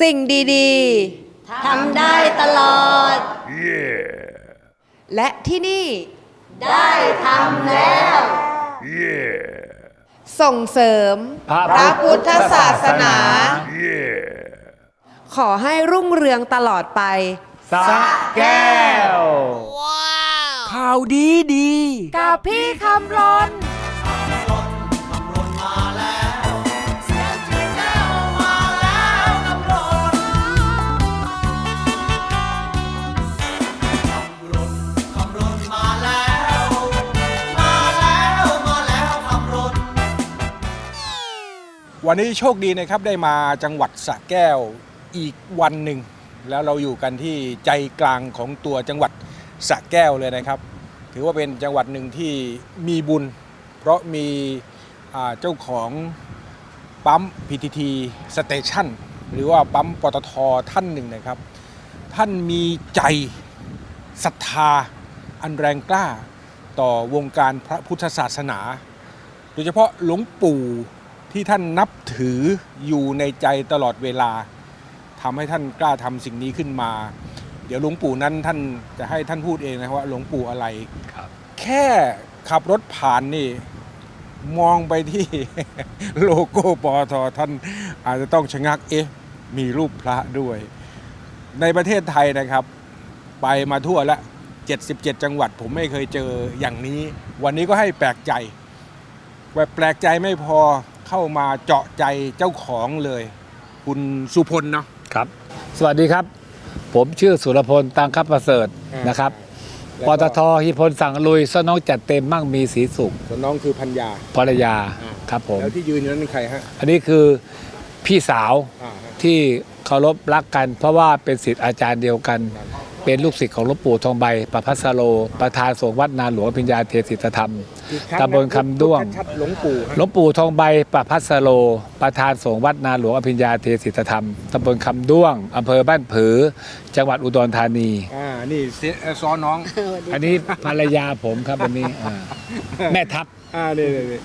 สิ่งดีๆทำได้ตลอดและที่นี่ ได้ทำแล้วส่งเสริม พระพุทธศาสนาขอให้รุ่งเรืองตลอดไป สะแก้ว ข่าวดีดี กับพี่คำรน วันนี้โชคดีนะครับได้มาจังหวัดสระแก้วอีกวันหนึ่ง แล้วเราอยู่กันที่ใจกลางของตัวจังหวัดสระแก้วเลยนะครับ ถือว่าเป็นจังหวัดหนึ่งที่มีบุญ เพราะมีเจ้าของปั๊ม PTT Station หรือว่าปั๊มปตทท่านหนึ่งนะครับ ท่านมีใจศรัทธาอันแรงกล้าต่อวงการพระพุทธศาสนา โดยเฉพาะหลวงปู่ ที่ท่านนับถืออยู่ในใจตลอดเวลาทำให้ท่านกล้าทำสิ่งนี้ขึ้นมา เดี๋ยวหลวงปู่นั้นท่านจะให้ท่านพูดเองนะครับว่าหลวงปู่อะไรครับ แค่ขับรถผ่านนี่มองไปที่โลโก้ปอทท่านอาจจะต้องชะงักเอ๊ะมีรูปพระด้วย ในประเทศไทยนะครับ ไปมาทั่วแล้ว77 จังหวัด ผมไม่เคยเจออย่างนี้ วันนี้ก็ให้แปลกใจแบบแปลกใจไม่พอ เข้ามาเจาะใจเจ้าของเลย คุณสุพลเนาะครับ สวัสดีครับ ผมชื่อสุรพลตังคับประเสริฐอ่านนะครับแล้วปก็ตทฮิพลสั่งลุยซ่อนน้องจัดเต็มมั่งมีสีสุขส่วนน้องคือพัญญาภรรยาอ่าครับผมแล้วที่ยืนอยู่นั้นเป็นใครฮะอันนี้คือพี่สาวอ่าฮะที่เคารพรักกัน เพราะว่าเป็นศิษย์อาจารย์เดียวกัน เป็นลูกศิษย์ของหลวงปู่ทองใบประพัสโล ประธานสงฆ์วัดนาหลวงพิญญาเทศิตธรรมอีกรั้งตำบลคำด้วงชัดๆหลวงปู่ฮะหลวงปู่ทองใบประพัสโล ประธานสงฆ์วัดนาหลวงอภิญญาเทศิตธรรมตำบลคำด้วงอำเภอบ้านผือ จังหวัดอุดรธานีอ่านี่เสียเอ่อซ้อนน้อง อันนี้ภรรยาผมครับวันนี้อ่าแม่ทัพอ่านี่นี่นี่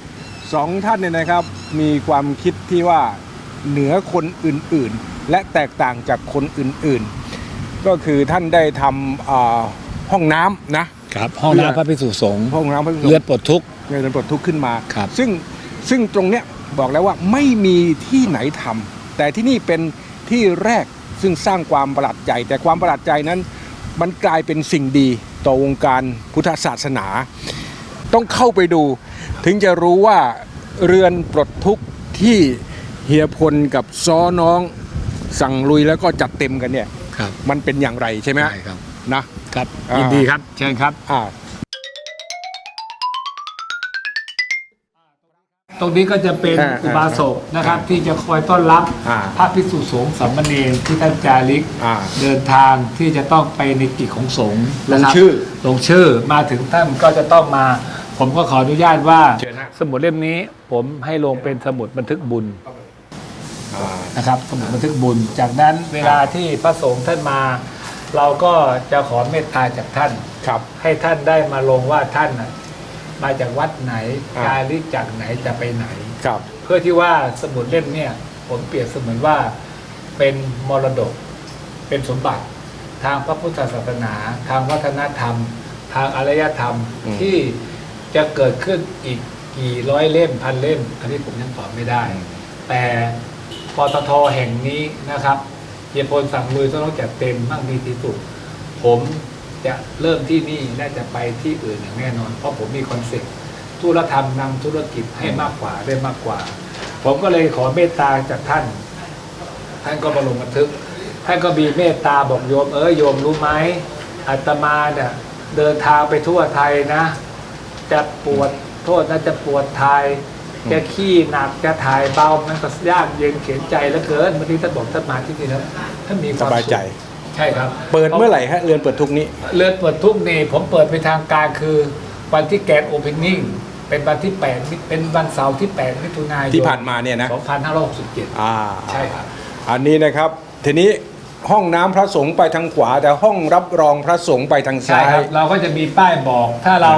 สองท่านเนี่ยนะครับ มีความคิดที่ว่าเหนือคนอื่นๆ และแตกต่างจากคนอื่นๆ ก็คือท่านได้ทำอ่าห้องน้ำนะ ครับห้องน้ำพระภิกษุสงฆ์ห้องน้ำพระพิฆเลือดปลดทุกข์เงินปลดทุกข์ขึ้นมาครับซึ่งซึ่งตรงเนี้ยบอกแล้วว่าไม่มีที่ไหนทำแต่ที่นี่เป็นที่แรกซึ่งสร้างความประหลาดใจ แต่ความประหลาดใจนั้น มันกลายเป็นสิ่งดีต่อวงการพุทธศาสนา ต้องเข้าไปดู ถึงจะรู้ว่าเรือนปลดทุกข์ที่เฮียพลกับซ้อน้องสั่งลุยแล้วก็จัดเต็มกันเนี่ย ครับ มันเป็นอย่างไรใช่ไหมใช่ครับ นะครับอ่ายิยินดีครับ เชิญครับ อ่า ตรงนี้ก็จะเป็นอ่าอุบาสกนะครับ ที่จะคอยต้อนรับอ่า พระภิกษุสงฆ์สามเณรที่ท่านจาริก อ่า เดินทางที่จะต้องไปในกิจของสงฆ์ลงนะครับชื่อลงชื่อมาถึงท่านก็จะต้องมา ผมก็ขออนุญาตว่า เชิญฮะ สมุดเล่มนี้ ผมให้ลงเป็นสมุดบันทึกบุญอ่า นะครับสมุดบันทึกบุญ จากนั้นเวลาที่พระสงฆ์ท่านมา เราก็จะขอเมตตาจากท่านครับ ให้ท่านได้มาลงว่าท่านน่ะมาจากวัดไหนอ่า จาริกจากไหนจะไปไหน ครับ เพื่อที่ว่าสมุดเล่มเนี่ยผมเปรียบเสมือนว่าเป็นมรดก เป็นสมบัติ ทางพระพุทธศาสนา ทางวัฒนธรรม ทางอารยธรรมอืม ที่จะเกิดขึ้นอีกกี่ร้อยเล่มพันเล่มอันนี้ผมยังตอบไม่ได้ แต่ ปตทแห่งนี้นะครับเฮียพลสั่งลุยต้องจัดเต็มมั่งมีที่สุด ผมจะเริ่มที่นี่และจะไปที่อื่นอย่างแน่นอน เพราะผมมีคอนเซ็ปต์ธุรธรรมนำธุรกิจให้มากกว่าได้มากกว่า ผมก็เลยขอเมตตาจากท่าน ท่านก็มาลงบันทึก ท่านก็มีเมตตาบอกโยมเออโยมรู้ไหมอาตมาเนี่ยเดินทางไปทั่วไทยนะ จะปวดโทษนะจะปวดไทย จะขี้หนักจะถ่ายเบามันก็ยากเย็นเขียนใจแล้วเกินบางทีท่านบอกท่านมาที่นี่แล้วท่านมีคสวามบายสุใจขใช่ครับ เปิดเมื่อไหร่ฮะเรือนเปิดทุกนี้เลือดเปิดทุกนี่ผมเปิดเป็นทางการคือวันที่แกนโอเพนนิ่งเป็นวันที่8มิเป็นวันเสาร์ที่ 8 มิถุนายนที่ผ่านมาเนี่ยนะ2567อ่าใช่ครับอันนี้นะครับทีนี้ห้องน้ำพระสงฆ์ไปทางขวา แต่ห้องรับรองพระสงฆ์ไปทางใช่ซ้ายครับเราก็จะมีป้ายบอก ถ้าเรา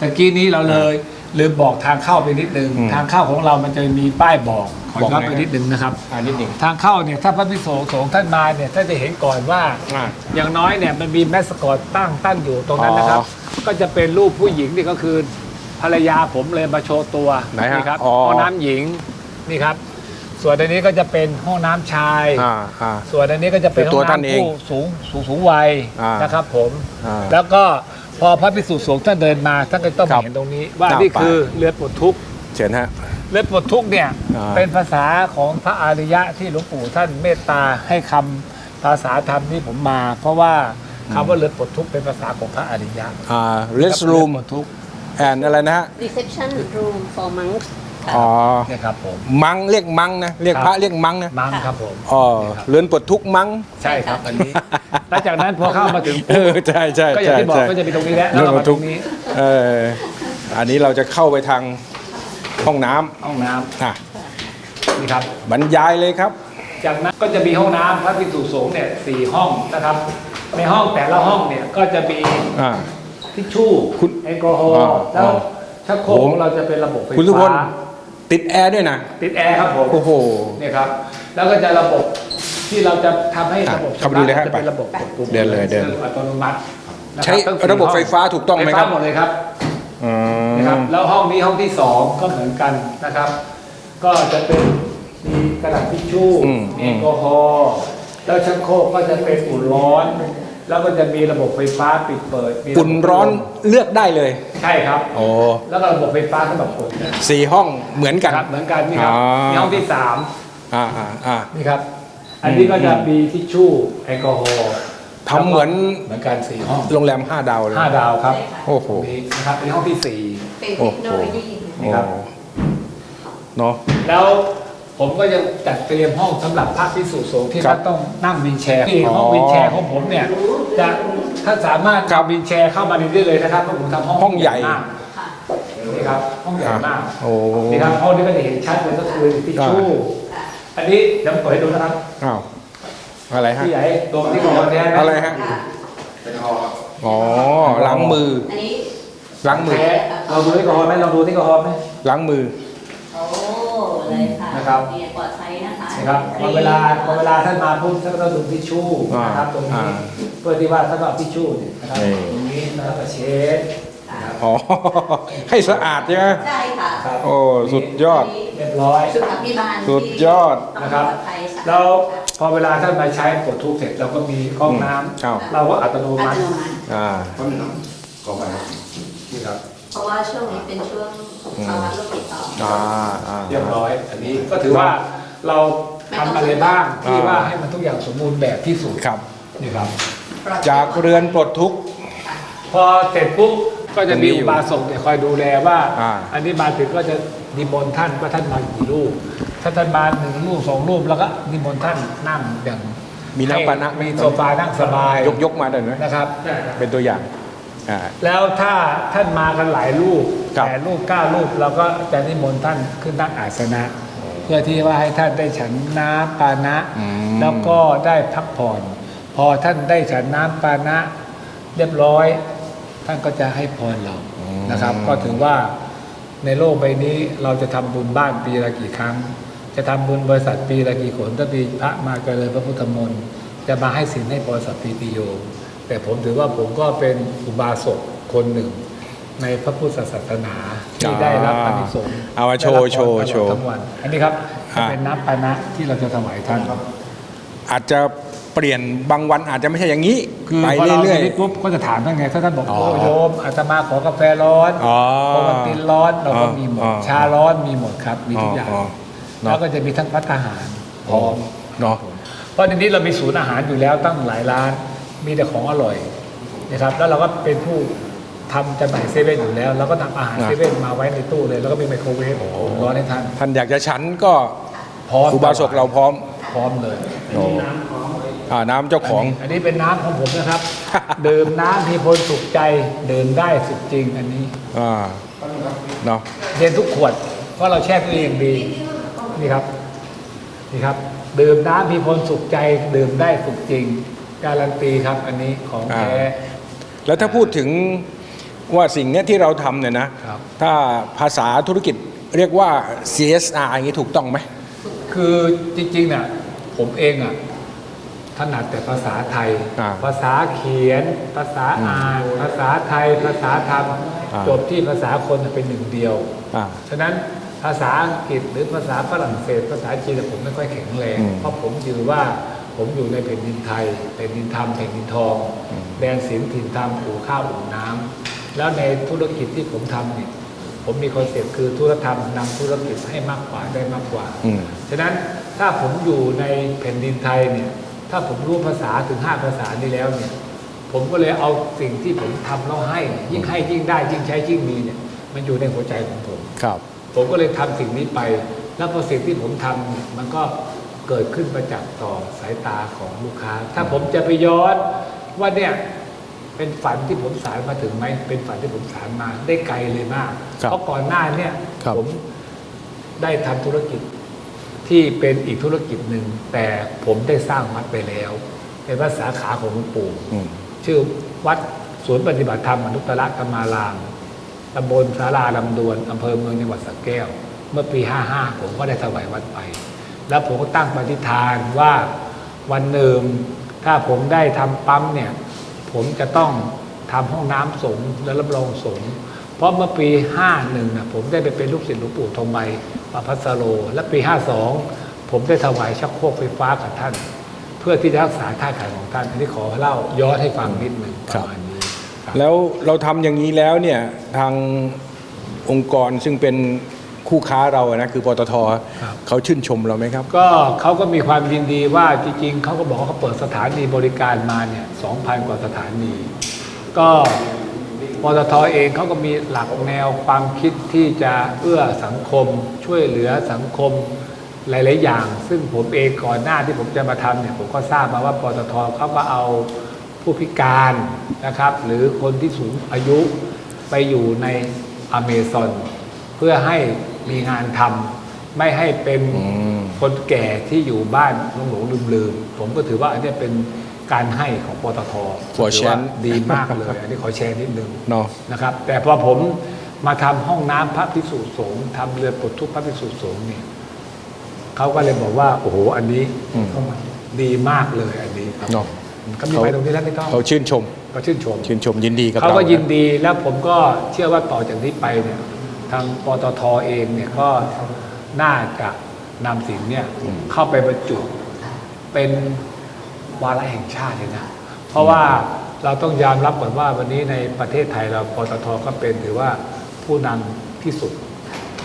ตะกี้นี้เราเลย ลืมบอกทางเข้าไปนิดนึง อืมทางเข้าของเรามันจะมีป้ายบอกขอบอกย้อนหน่ไปอย นิดนึงนะครับ อ่านิดหนึ่งทางเข้าเนี่ยถ้าพระพิโสสงฆ์ท่านมาเนี่ยท่านจะเห็นก่อนว่า อ่า อย่างน้อยเนี่ยมันมีแมสคอตตั้งตั้งอยู่ตรงนั้นนะครับ อ๋อ ก็จะเป็นรูปผู้หญิงนี่ก็คือภรรยาผมเลยมาโชว์ตัวไหนฮะครับอ๋อ ห้องน้ำหญิงนี่ครับ ส่วนอันนี้ก็จะเป็นห้องน้ำชาย อ่าอ่า ส่วนอันนี้ก็จะเป็นเป็นห้ตัอวงท่านเองน้ำผู้สูงสูงสูงวัยอ่านนะครับผม อ่า แล้วก็ พอพระพิสุสงฆ์ท่านเดินมาท่านก็ต้องครับเห็นตรงนี้ ว่าอ่านี่ไปคือเรือปลดทุกข์เชิญฮะ เรือปลดทุกข์เนี่ยอ่า เป็นภาษาของพระอริยะที่หลวงปู่ท่านเมตตาให้คำภาษาธรรมที่ผมมา เพราะว่าคำว่าเรือปลดทุกข์เป็นภาษาของพระอริยะอ่า rest room เรือปลดทุกข์ and อะไรนะฮะ reception room for monks ค่ะ อ๋อ เนี่ยครับผมมังเรียกมังนะเรียกครับพระเรียกมังนะมั้งครับผมอ๋อนี่ครับเรือนปลดทุกข์มังใช่ครับอันนี้แล้วจากนั้นพอเข้ามาถึงเออใช่ใช่ก็อย่างใช่ที่บอกใช่ ก็จะมีตรงนี้แล้วแล้วเรามาตรงนี้เอออันนี้เราจะเข้าไปทางห้องน้ำห้องน้อะำนี่ครับ บรรยายเลยครับ จากนั้นก็จะมีห้องน้ำพระภิกษุสงฆ์เนี่ยสี่ห้องนะครับ ในห้องแต่ละห้องเนี่ยก็จะมีอ่า ทิชชู่คุณแอลกอฮออ่าล์แล้วอ่าชักโครกของเราจะเป็นระบบไฟคุณทุกคนฟ้า ติดแอร์ด้วยนะ ติดแอร์ครับผมโอ้โหเนี่ยครับ แล้วก็จะระบบที่เราจะทำให้อะระบบเข้าไปดูเลยฮะจะเป็นระบบกดปุ่มเดินเลยเดินซึ่งอัตโนมัตินะคใช้ทั้งสี่ระบบไฟฟ้าถูกต้องไหมครับฟฟ้าหมดเลยครับอืมนะครับแล้วห้องนี้ห้องที่สองก็เหมือนกันนะครับ ก็จะเป็นมีกระดาษทิชชู่อืมมีแอลกอฮอล์แล้วชักโครกก็จะเป็นอุ่นร้อน แล้วก็จะมีระบบไฟฟ้าปิดเปิดมีะบบอุ่นร้อนเลือกได้เลย ใช่ครับ โอ้แล้วก็ระบบไฟฟ้าสำหรับกดสี่ห้องเหมือนกัน ครับเหมือนกันนี่ครับอ๋อ มีห้องที่สามอ่าอ่าอ่า นี่ครับ อันนี้ก็จะมีทิชชู่แอลกอฮอล์ทำเหมือน เหมือนกันสี่ห้องโรงแรมห้าดาวเลยห้าดาวครับโอ้โหตรงนี้นะครับเป็นห้องที่สี่เป็นโอ้เทโหคโนโลยี นี่ครับ โอ้เนาะ แล้ว ผมก็ยังจัดเตรียมห้องสำหรับพระพิสุสงฆ์ที่ครัท่าบนต้องนั่งวีลแชร์ที่อ๋อห้องวีลแชร์ของผมเนี่ยจะท่านสามารถครับทำวีลแชร์เข้ามาในนี้ได้เลยนะครับเพราะผมทำห้องห้องใหญ่ มากค่ะนี่ครับห้องใหญ่มากโอ้นี่ครับห้องนี้ก็จะเห็นชัดเลยก็คือทิชชู่ค่ะอันนี้เดี๋ยวผมเปิดให้ดูนะครับอ้าวอะไรฮะพี่ใหญ่ตัวที่กอนแท้นอะไรฮะ ค่ะอ๋อล้างมืออันนี้ล้างมือแท้เราดูที่กอนไหมลองดูที่กอนไหมล้างมือโอ้ เลยค่ะนะครับ เนี่ยปลอดภัยนะคะนะครับพอเวลาพอเวลาท่านมาปุ๊บท่านก็ต้องดูทิชชู่นะครับตรงนี้อ่า เพื่อที่ว่าท่านก็เอาทิชชู่เนี่ยนะครับนี่ตรงนี้แล้วก็เช็ดค่ะอ๋อ ให้สะอาดใช่ไหมใช่ค่ะครับโอ้ สุดยอด เรียบร้อย สุขภิบาลสุดยอด นะครับปลอดภัยสะอาดแล้วพอเวลาท่านมาใช้กดทุกเสร็จเราก็มีห้องน้ำอ้าวเราก็อัตโนอัมัตติโนมัติ อ่านี่ครับ เพราะว่าช่วงนี้เป็นช่วง ภาวะโรคติดต่อออ่าอ่า เรียบร้อย อันนี้ก็ถือว่าเราทำอะไรบ้างที่ว่าให้มันทุกอย่างสมบูรณ์แบบที่สุดครับ นี่ครับปลอดภัยจากเรือนปลดทุกข์ พอเสร็จปุ๊บก็จะมีตรงนี้อยู่อุบาสกเนี่ยคอยดูแลว่า อ่า อันนี้มาถึงก็จะนิมนต์ท่านว่าท่านมากี่รูปถ้าท่านมาหนึ่งรูปสองรูปแล้วก็นิมนต์ท่านนั่งอย่างมีน้ำปานะไหมมีโซฟานั่งสบายยกยกมาได้ไหมนะครับ เป็นตัวอย่าง อ่า แล้วถ้าท่านมากันหลายรูปครับ แปดรูปเก้ารูปเราก็จะนิมนต์ท่านขึ้นนั่งอาสนะ เพื่อที่ว่าให้ท่านได้ฉันน้ำปานะ อืม แล้วก็ได้พักผ่อน พอท่านได้ฉันน้ำปานะ เรียบร้อย ท่านก็จะให้พรเรานะครับ ก็ถือว่าในโลกใบนี้เราจะทำบุญบ้านปีละกี่ครั้ง จะทำบุญบริษัทปีละกี่ขนถ้ามีพระมาเจริญพระพุทธมนต์จะมาให้สินให้บริษัทปีติโยม แต่ผมถือว่าผมก็เป็นอุบาสกคนหนึ่ง ในพระพุทธศาสนาที่ได้รับอานิสงส์เอามาโชว์ได้รับพรโชว์ตลอดโชว์ทั้งวันอันนี้ครับอ่าเป็นน้ำปานะที่เราจะถวายท่านอาจจะเปลี่ยนบางวันอาจจะไม่ใช่อย่างนี้คือไปพอเราเรื่อยนี้ปุ๊บก็จะถามท่านไงถ้าท่านบอกอ๋อโอ้โยมอาตมาขอกาแฟร้อนอ๋อโอวัลตินร้อนเราก็มีหมดอ๋อชาร้อนมีหมดครับมีทุกอย่างอ๋อเนอะแล้วก็จะมีทั้งพัฒหารพร้อมเนาะเพราะในนี้เรามีศูนย์อาหารอยู่แล้วตั้งหลายร้าน มีแต่ของอร่อยนะครับ แล้วเราก็เป็นผู้ทำจำหน่ายเซเว่นอยู่แล้วเราก็นำอาหารเซเว่นมาไว้ในตู้เลย แล้วก็มีไมโครเวฟร้อนให้ท่านท่านอยากจะฉันก็พร้อมอุบาสกเราพร้อมพร้อมเลยโอ้อ่าน้ำเจ้าของ อันนี้เป็นน้ำของผมนะครับ ดื่มน้ำที่พลสุขใจดื่มได้สุดจริงอันนี้อ่าเนาะเย็นทุกขวด เพราะเราแช่ตู้เย็นดีนี่ครับนี่ครับ ดื่มน้ำพีพลสุขใจดื่มได้สุขจริง การันตีครับอันนี้ของแท้ แล้วถ้าพูดถึงว่าสิ่งเนี้ยที่เราทำเนี่ยนะ ครับ ถ้าภาษาธุรกิจเรียกว่า CSR อย่างนี้ถูกต้องไหมถูกคือจริงๆเนี่ยผมเองอะถนัดแต่ภาษาไทย อ่าภาษาเขียน ภาษาอ่าน ภาษาไทย ภาษาธรรมอ่า จบที่ภาษาคนเป็นหนึ่งเดียว อ่า ฉะนั้นภาษาอังกฤษหรือภาษาฝรั่งเศส ภาษาจีนผมไม่ค่อยแข็งแรง อืมเพราะผมถือว่า ผมอยู่ในแผ่นดินไทยแผ่นดินธรรมแผ่นดินทองอืมแดนศีลถิ่นธรรมอู่ข้าวอู่น้ำแล้วในธุรกิจที่ผมทำเนี่ยผมมีคอนเซ็ปต์คือธุรธรรมนำธุรกิจให้มากกว่าได้มากกว่าอืมฉะนั้นถ้าผมอยู่ในแผ่นดินไทยเนี่ยถ้าผมรู้ภาษาถึงห้าภาษานี้แล้วเนี่ยผมก็เลยเอาสิ่งที่ผมทำแล้วให้เนี่ยยิ่งให้ยิ่งได้ยิ่งใช้ยิ่งมีเนี่ยมันอยู่ในหัวใจของผมครับ ผมก็เลยทำสิ่งนี้ไป แล้วพอสิ่งที่ผมทำเนี่ยมันก็ เกิดขึ้นประจักษ์ต่อสายตาของลูกค้า ถ้าผมจะไปย้อนว่าเนี่ยเป็นฝันที่ผมสารมาถึงไหมเป็นฝันที่ผมสารมาได้ไกลเลยมาก ครับเพราะก่อนหน้าเนี่ยครับ ผมได้ทำธุรกิจที่เป็นอีกธุรกิจหนึ่ง แต่ผมได้สร้างวัดไปแล้วเป็นวัดสาขาของหลวงปู่ อืม ชื่อวัดสวนปฏิบัติธรรมอนุตตรธรรมาราม ตำบลสาราลำดวน อำเภอเมืองจังหวัดสระแก้ว เมื่อปี 55 ผมก็ได้ถวายวัดไป แล้วผมก็ตั้งปฏิฐานว่าวันหนึ่งถ้าผมได้ทำปั๊มเนี่ย ผมจะต้องทำห้องน้ำสงฆ์และรับรองสงฆ์เพราะเมื่อปี 51นะผมได้ไปเป็นลูกศิษย์หลวงปู่ทองใบปพัสโล และปี 52 ผมได้ถวายชักโครกไฟฟ้ากับท่าน เพื่อที่จะรักษาท่าขายของท่านอันนี้ขอเล่าย้อนให้ฟังนิดหนึ่งประมาณนี้ครับแล้วเราทำอย่างนี้แล้วเนี่ยทางองค์กรซึ่งเป็น คู่ค้าเราอะนะคือปตทครับ เขาชื่นชมเราไหมครับ ก็เขาก็มีความยินดีว่าจริงๆ เขาก็บอกว่าเขาเปิดสถานีบริการมาเนี่ย2,000 กว่าสถานี ก็ปตทเองเขาก็มีหลักแนวความคิดที่จะเอื้อสังคม ช่วยเหลือสังคมหลาย ๆ อย่าง ซึ่งผมเองก่อนหน้าที่ผมจะมาทำเนี่ยผมก็ทราบมาว่าปตทเขาก็เอาผู้พิการนะครับ หรือคนที่สูงอายุไปอยู่ในอเมซอนเพื่อให้ มีงานทำไม่ให้เป็นอืมคนแก่ที่อยู่บ้านหลงหลงลืมลืมๆผมก็ถือว่าอันเนี้ยเป็นการให้ของปตทขอแชร์ถืว่าดีมากเลย อันนี้ขอแชร์นิดนึงเนาะนะครับ แต่พอผมมาทำห้องน้ำพระพิสุสงฆ์ทำเรือปลดทุกข์พระพิสุสงฆ์เนี่ยเขาก็เลยบอกว่า โอ้โหอันนี้อืมดีมากเลยอันนี้ครับเนาะก็มีไปตรงนี้แล้วไม่ต้องเขาชื่นชม ก็ชื่นชม ชื่นชมยินดีกับเขาเราก็ยินนะดีแล้วผมก็เชื่อว่าต่อจากนี้ไปเนี่ย ทางปตทเองเนี่ยก็น่าจะนำสิ่งเนี่ยเข้าไปบรรจุเป็นวาระแห่งชาติเลยนะ เพราะว่าเราต้องยอมรับก่อนว่าวันนี้ในประเทศไทยเราปตทก็เป็นถือว่าผู้นำที่สุด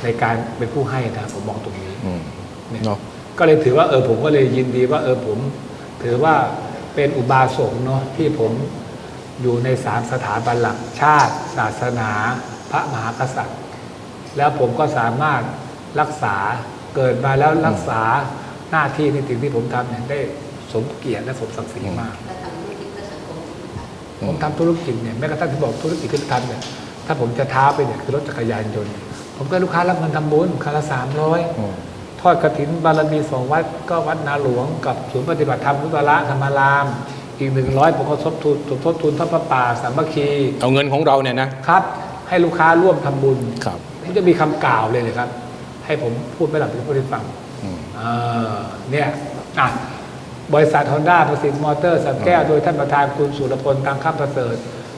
ในการเป็นผู้ให้นะผมมองตรงนี้อืมเนี่ยเนาะก็เลยถือว่าเออผมก็เลยยินดีว่าเออผม ถือว่าเป็นอุบาสกเนาะที่ผมอยู่ในสามสถาบันหลักชาติ ศาสนา พระมหากษัตริย์ แล้วผมก็สามารถรักษาเกิดมาแล้วรักษาหน้าที่ในสิ่งที่ผมทำเนี่ยได้สมเกียรติและสมศักดิ์ศรีมาก ผมทำธุรกิจเนี่ยแม้กระทั่งที่บอกธุรกิจที่ทำเนี่ยถ้าผมจะท้าไปเนี่ยคือรถจักรยานยนต์ ผมก็ให้ลูกค้ารับเงินทำบุญคันละสามร้อยอืมทอดกระถินบารมีสองวัดก็วัดนาหลวงกับศูนย์ปฏิบัติธรรมรุตระธรรมาราม อีกหนึ่งร้อยผมก็ทบทุนทบทุนทอดพระป่าสามัคคี เอาเงินของเราเนี่ยนะครับ ให้ลูกค้าร่วมทำบุญครับ นี่จะมีคำกล่าวเลยเลยครับ ให้ผมพูดไม่หลับที่พูดให้ฟังอืมเออเนี่ยอะบริษัทฮอนด้าประสิทธิ์มอเตอร์สักแก้วโดยท่านประธานคุณสุรพลตังคับประเสริฐ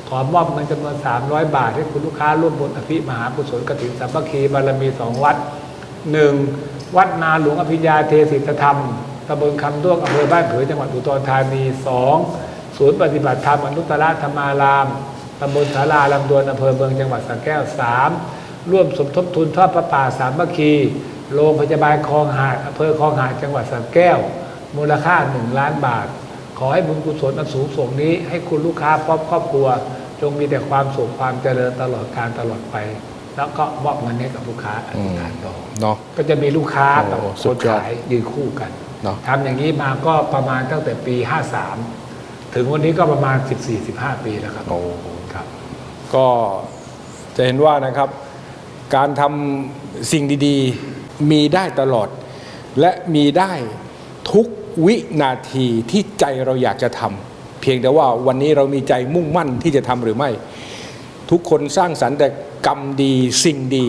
ขอมอบเงินจำนวน 300 บาท ให้คุณลูกค้าร่วมบุญอภิมหากุศลกฐินสามัคคีบารมีสองวัดหนึ่งวัดนาหลวงอภิญญาเทศิตธรรมตำบลคำด้วงอำเภอบ้านเผือจังหวัดอุดรธานีสองศูนย์ปฏิบัติธรรมอนุตตรธรรมารามตำบลสาราลำดวนอำเภอเมืองจังหวัดสระแก้วสาม ร่วมสมทบทุนทอดพระป่าสามัคคีโรงพยาบาลคลองหาดอำเภอคลองหาดจังหวัดสระแก้ว มูลค่า1ล้านบาท ขอให้บุญกุศลอันสูงส่งนี้ ให้คุณลูกค้าพร้อมครอบครัว จงมีแต่ความสุขความเจริญตลอดการตลอดไป แล้วก็มอบเงินให้กับลูกค้าอธิษฐานต่อเนาะ ก็จะมีลูกค้ากับโอ้คสุนดยอด ขายยืนคู่กันเนาะทำอย่างนี้มาก็ประมาณตั้งแต่ปี 53 ถึงวันนี้ก็ประมาณ 14-15 ปีแล้วครับโอ้ ครับ ก็จะเห็นว่านะครับ การทำสิ่งดีๆ มีได้ตลอด และมีได้ทุกวินาทีที่ใจเราอยากจะทำเพียงแต่ว่าวันนี้เรามีใจมุ่งมั่นที่จะทำหรือไม่ ทุกคนสร้างสรรค์แต่กรรมดีสิ่งดี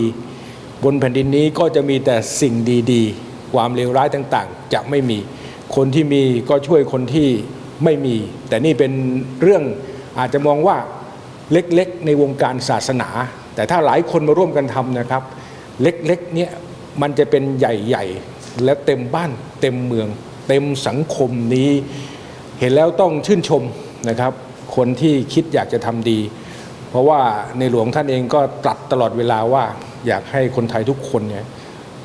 บนแผ่นดินนี้ก็จะมีแต่สิ่งดีๆ ความเลวร้ายต่างๆ จะไม่มี คนที่มีก็ช่วยคนที่ไม่มี แต่นี่เป็นเรื่องอาจจะมองว่าเล็กๆ ในวงการศาสนา แต่ถ้าหลายคนมาร่วมกันทำนะครับ เล็กๆเนี่ยมันจะเป็นใหญ่ๆ และเต็มบ้านเต็มเมือง เต็มสังคมนี้ เห็นแล้วต้องชื่นชมนะครับ คนที่คิดอยากจะทำดี เพราะว่าในหลวงท่านเองก็ตรัสตลอดเวลาว่าอยากให้คนไทยทุกคนเนี่ย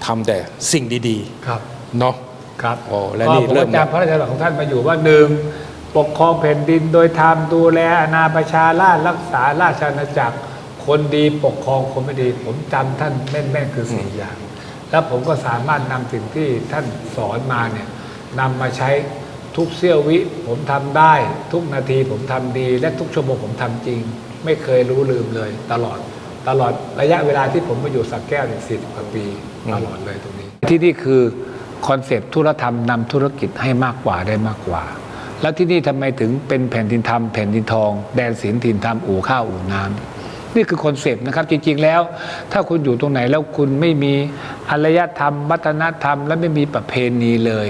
ทำแต่สิ่งดีครับๆเนาะครับโอ้และนี่ก็ผมเริ่มจำพระราชดำรัสของท่านมาอยู่ว่าหนึ่งปกครองแผ่นดินโดยธรรมดูแลอาณาประชาราชรักษาราชอาณาจักร คนดีปกครองคนไม่ดี ผมจำท่านแม่นๆคือสี่อย่าง แล้วผมก็สามารถนำสิ่งที่ท่านสอนมาเนี่ยนำมาใช้ทุกเสี้ยววิ ผมทำได้ ทุกนาทีผมทำดี และทุกชั่วโมงผมทำจริง ไม่เคยรู้ลืมเลย ตลอดตลอดระยะเวลาที่ผมมาอยู่สักแก้วเนี่ยสิบกว่าปีตลอดเลยตรงนี้ ที่นี่คือคอนเซปต์ธุรธรรมนำธุรกิจให้มากกว่าได้มากกว่า แล้วที่นี่ทำไมถึงเป็นแผ่นดินธรรมแผ่นดินทอง แดนศีลถิ่นธรรมอู่ข้าวอู่น้ำ นี่คือคอนเซปต์นะครับจริงๆแล้ว ถ้าคุณอยู่ตรงไหนแล้วคุณไม่มีอารยธรรม วัฒนธรรม และไม่มีประเพณีเลย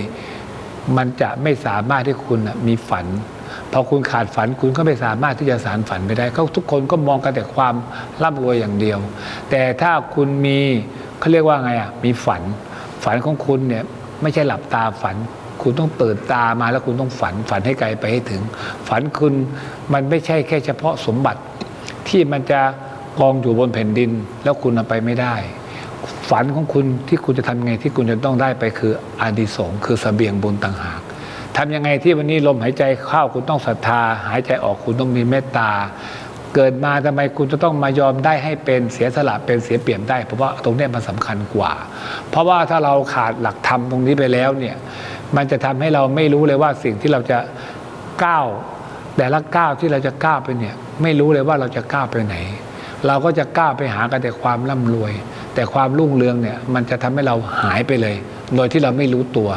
มันจะไม่สามารถที่คุณมีฝันพอคุณขาดฝันคุณก็ไม่สามารถที่จะสารฝันไปได้เขาทุกคนก็มองกันแต่ความร่ำรวยอย่างเดียว แต่ถ้าคุณมีเขาเรียกว่าไงอะมีฝัน ฝันของคุณเนี่ยไม่ใช่หลับตาฝัน คุณต้องตื่นตามาแล้วคุณต้องฝันฝันให้ไกลไปให้ถึง ฝันคุณมันไม่ใช่แค่เฉพาะสมบัติ ที่มันจะกองอยู่บนแผ่นดิน แล้วคุณเอาไปไม่ได้ ฝันของคุณที่คุณจะทำยังไงที่คุณจะต้องได้ไปคืออานิสงคือเสบียงบุญต่างหากทำยังไงที่วันนี้ลมหายใจเข้าคุณต้องศรัทธา หายใจออกคุณต้องมีเมตตา เกิดมาทำไมคุณจะต้องมายอมได้ให้เป็นเสียสละเป็นเสียเปรียบได้ เพราะว่าตรงนี้มันสำคัญกว่า เพราะว่าถ้าเราขาดหลักธรรมตรงนี้ไปแล้วเนี่ยมันจะทำให้เราไม่รู้เลยว่าสิ่งที่เราจะก้าว แต่ละก้าวที่เราจะก้าวไปเนี่ย ไม่รู้เลยว่าเราจะก้าวไปไหน เราก็จะก้าวไปหากันแต่ความร่ำรวย แต่ความรุ่งเรืองเนี่ยมันจะทำให้เราหายไปเลย โดยที่เราไม่รู้ตัว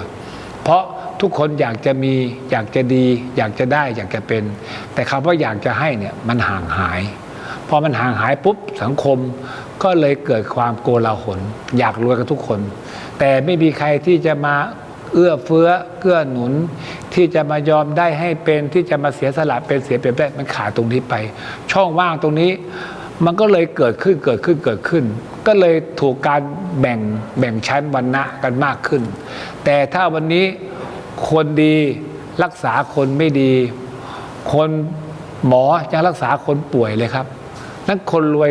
เพราะทุกคนอยากจะมีอยากจะดี อยากจะได้อยากจะเป็น แต่คำว่าอยากจะให้เนี่ยมันห่างหายพอมันห่างหายปุ๊บสังคมก็เลยเกิดความโกลาหลอยากรวยกันทุกคน แต่ไม่มีใครที่จะมา เอื้อเฟื้อเกื้อหนุน ที่จะมายอมได้ให้เป็นที่จะมาเสียสละเป็นเสียเปรียบได้มันขาดตรงนี้ไป ช่องว่างตรงนี้ มันก็เลยเกิดขึ้นเกิดขึ้นเกิดขึ้น ก็เลยถูกการแบ่งแบ่งชั้นวรรณะกันมากขึ้น แต่ถ้าวันนี้คนดีรักษาคนไม่ดี คนหมอยังรักษาคนป่วยเลยครับนั้นคนรวย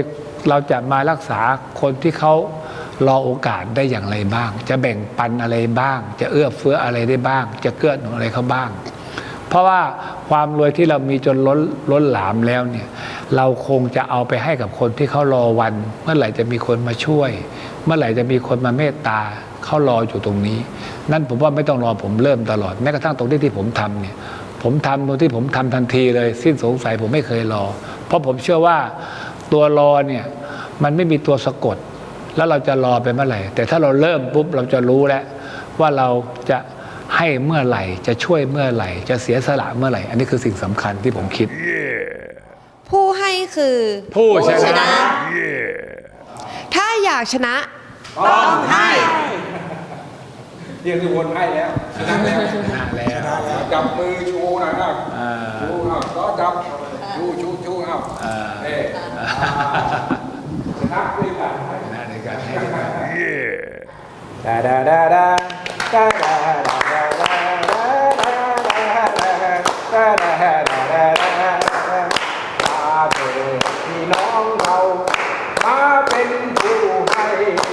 เราจะมารักษาคนที่เขา รอโอกาสได้อย่างไรบ้าง จะแบ่งปันอะไรบ้าง จะเอื้อเฟื้ออะไรได้บ้าง จะเกื้อหนุนอะไรเขาบ้าง เพราะว่าความรวยที่เรามีจนล้นล้นหลามแล้วเนี่ย เราคงจะเอาไปให้กับคนที่เขารอวัน เมื่อไหร่จะมีคนมาช่วย เมื่อไหร่จะมีคนมาเมตตาเขารออยู่ตรงนี้ นั่นผมว่าไม่ต้องรอผมเริ่มตลอดแม้กระทั่งตรงที่ที่ผมทำเนี่ยผมทำตรงที่ผมทำทันทีเลย สิ้นสงสัยผมไม่เคยรอ เพราะผมเชื่อว่าตัวรอเนี่ยมันไม่มีตัวสะกด แล้วเราจะรอไปเมื่อไหร่ แต่ถ้าเราเริ่มปุ๊บเราจะรู้แล้วว่าเราจะให้เมื่อไหร่ จะช่วยเมื่อไหร่ จะเสียสละเมื่อไหร่ อันนี้คือสิ่งสำคัญที่ผมคิด ผู้ให้คือผู้ชนะ ถ้าอยากชนะ ต้องให้เรียกที่วนให้แล้วชนะแล้วชนะแล้วจับมือชูนะครับอ่าชูเอาก็จับชูชูชูเอาอ่าเอ๊ะชนะด้วยกัน ชนะในการให้ด้วยกัน ดาดาดาดาดาดาดาดาดาดาดาดาดาดาดาดาดามาเป็นพี่น้องเรามาเป็นผู้ให้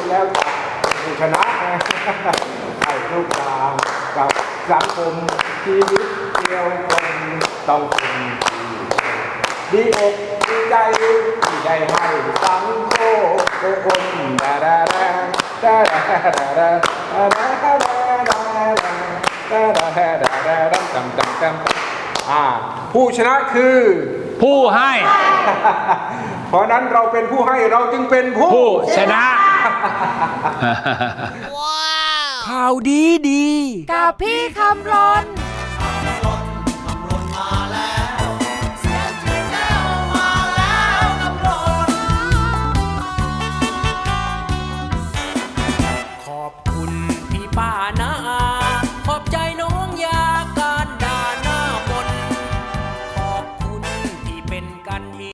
แล้วผู้ชนะให้ทุกอย่างกับสังคมชีวิตเดียวคนต้องเป็นที่ดีอกดีใจที่ได้ให้สังโคคน อ่าผู้ชนะคือ ผู้ให้ เพราะนั้นเราเป็นผู้ให้เราจึงเป็นผู้ผู้ชนะ ข่าวดีดี กับพี่คำรน